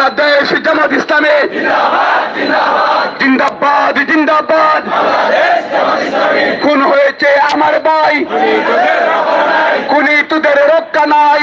বাংলাদেশ জামাত ইসলামে। জিন্দাবাদ জিন্দাবাদ। খুন হয়েছে আমার ভাই। খুনি তোদের রক্ষা নাই।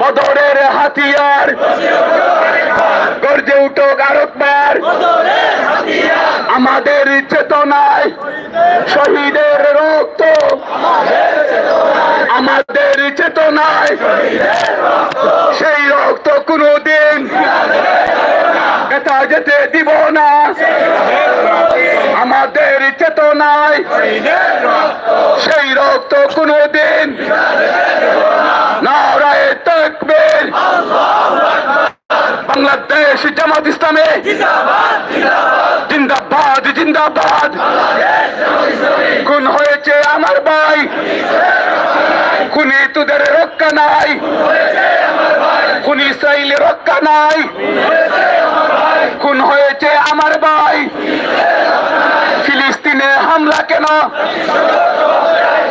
বদরের হাতিয়ার। গর্জে উঠো আমাদের চেতনায় শহীদের রক্ত। আমাদের চেতনায় সেই রক্ত কোনদিন ব্যথা যেতে দিব না। আমাদের চেতনায় সেই রক্ত কোনদিন নারায় তকবীর বাংলাদেশ জামাত ইসলামে। জিন্দাবাদ জিন্দাবাদ। খুন হয়েছে আমার ভাই। খুনি তোদের রক্ষা নাই। খুনি ইসরায়েল রক্ষা নাই। খুন হয়েছে আমার ভাই। ফিলিস্তিনে হামলা কেন?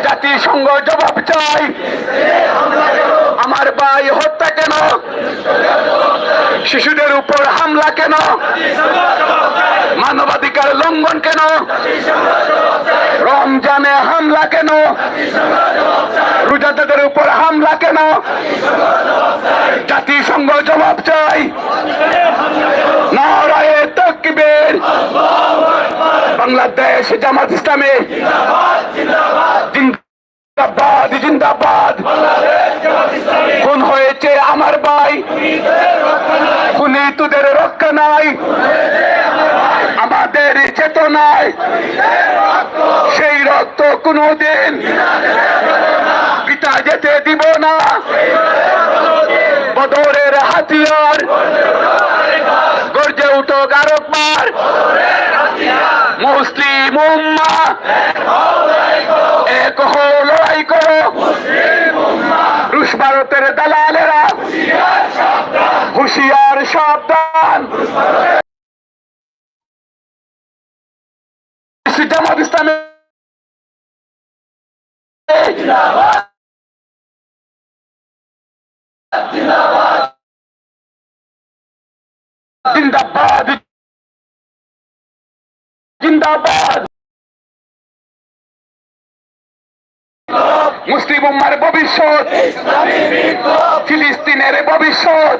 জাতিসংঘ জবাব চাই। আমার ভাই হত্যা কেন? শিশুদের উপর হামলা কেন? মানবাধিকার লঙ্ঘন কেন? রমজানে হামলা কেন? রোজাদাদের উপর হামলা কেন? জাতিসংঘ জবাব চাই। নারায়ে তকবীর। বাংলাদেশ জামাত ইসলামে। জিন্দাবাদ জিন্দাবাদ। খুন হয়েছে আমার ভাই। খুনি তোদের রক্ষা নাই। আমাদের চেতনায়। সেই রক্ত কোনদিন পিতা যেতে দিব না। বদরের হাতিয়ার। গর্জে উঠো গারকবার মুসলিম উম্মা দালালেরা। হুশিয়ার সাবধান। জামাত জিন্দাবাদ। জিন্দাবাদ। মুসলিম উম্মার ভবিষ্যৎ। ফিলিস্তিনের ভবিষ্যৎ।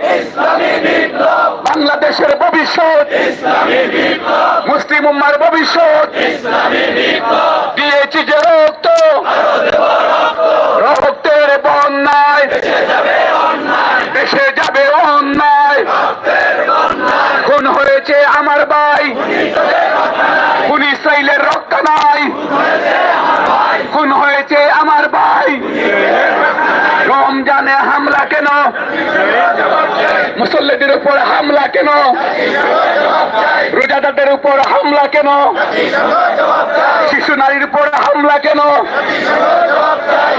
বাংলাদেশের ভবিষ্যৎ। মুসলিম উম্মার ভবিষ্যৎ। দিয়েছি যে রক্ত রক্তের বন্যায় দেশে যাবে অন্যায় খুন হয়েছে আমার ভাই খুন ইসরায়েলের রক্ষা নাই খুন হয়েছে আমার ভাই রমজানে হামলা কেন? মুসল্লিদের উপর হামলা কেন? রোজাদারদের উপর হামলা কেন? শিশু নারীর উপর হামলা কেন?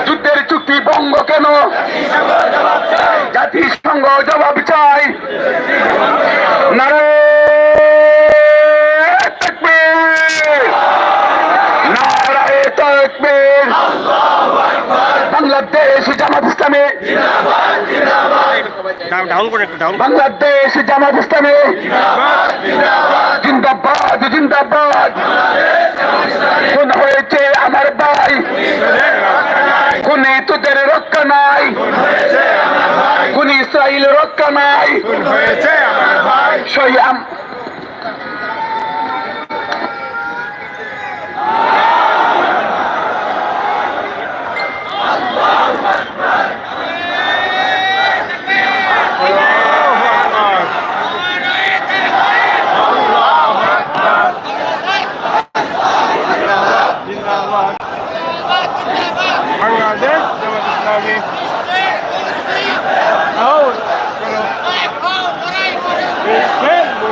যুদ্ধের চুক্তি ভঙ্গ কেন? জাতিসংঘ জবাব চাই। নারে বাংলাদেশ জামাত ইসলামে। ডাউন করে একটু ডাউন বাংলাদেশ জামাত ইসলামে। জিন্দাবাদ জিন্দাবাদ। কোন হয়েছে আমার ভাই। কোন তোদের রক্ষা নাই। কোন ইসরায়েল রক্ষা নাই। সই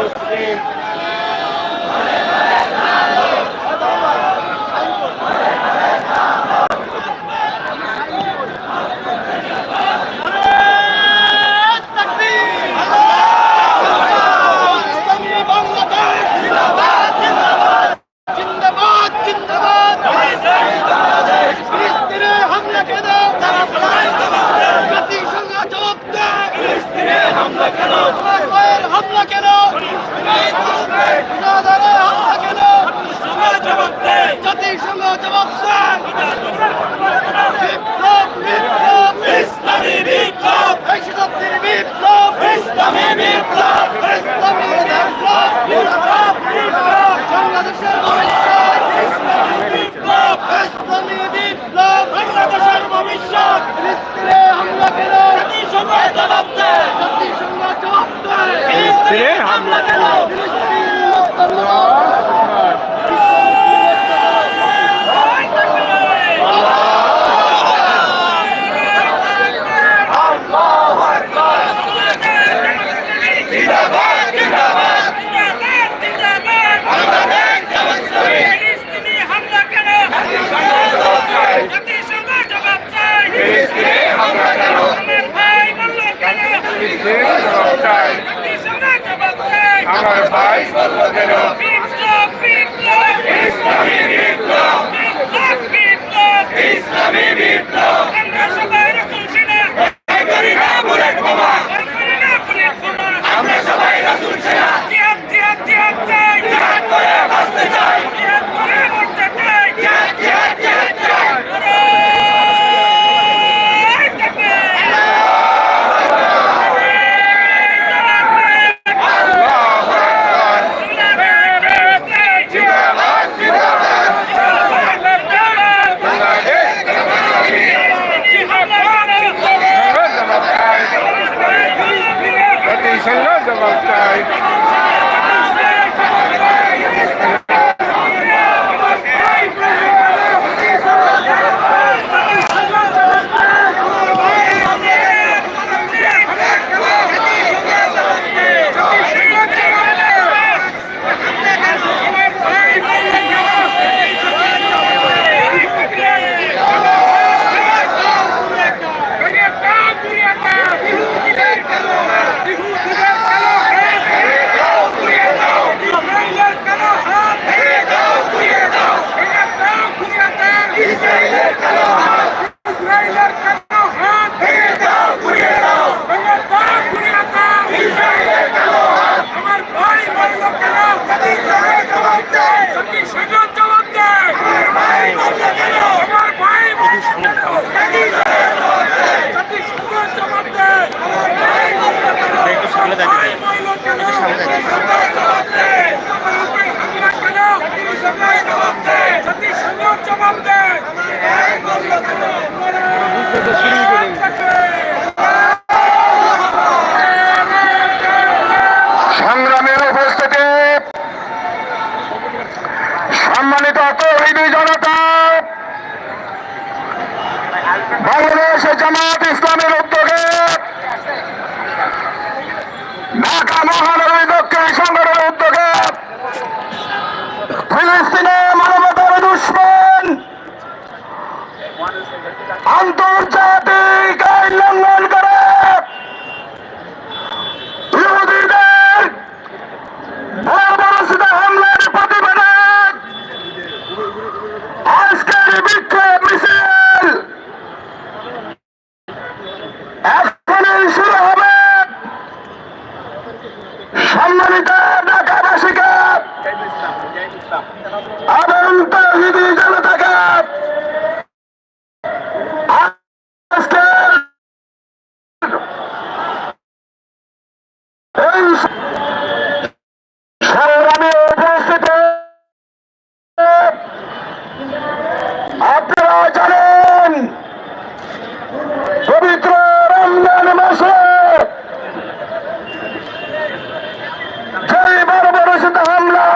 মুসলিম উদ্যোগে ফিলিস্তিনে মানবতার দুশ্মন। আন্তর্জাতিক আইন লঙ্ঘন করে। ইহুদিদের হামলার প্রতিবাদে আজকের বিক্ষোভ মিছিল এখনই শুরু হবে সম্মানিত ঢাকাবাসীকে এবং তৌহিদি জনতাকে আজকের এই সংগ্রামী উপস্থিতি আপনারা জানেন পবিত্র রমজান মাসে যেই বর্বরচিত হামলা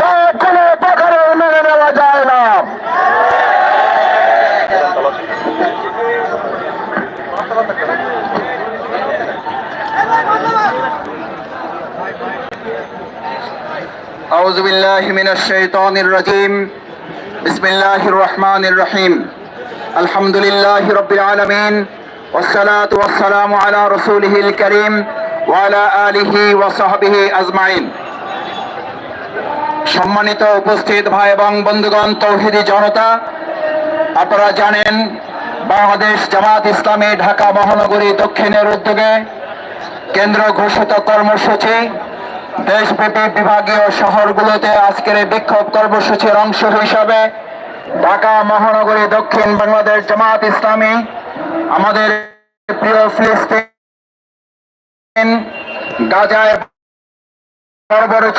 তা কোনো প্রকারে মেনে নেওয়া যায় না أعوذ بالله من الشيطان الرجيم بسم الله الرحمن الرحيم الحمد لله رب العالمين والصلاة والسلام على رسوله الكريم وعلى آله وصحبه أجمعين সম্মানিত উপস্থিত ভাই এবং বন্ধুগণ তৌহিদি জনতা আপনারা জানেন বাংলাদেশ জামাত ইসলামী ঢাকা মহানগরী দক্ষিণের উদ্যোগে কেন্দ্র ঘোষিত কর্মসূচি দেশব্যাপী বিভাগীয় শহরগুলোতে আজকের এই বিক্ষোভ কর্মসূচির অংশ হিসাবে ঢাকা, মহানগরী, দক্ষিণ বাংলাদেশ জামাত ইসলামী, আমাদের প্রিয় ফিলিস্তিন, গাজায়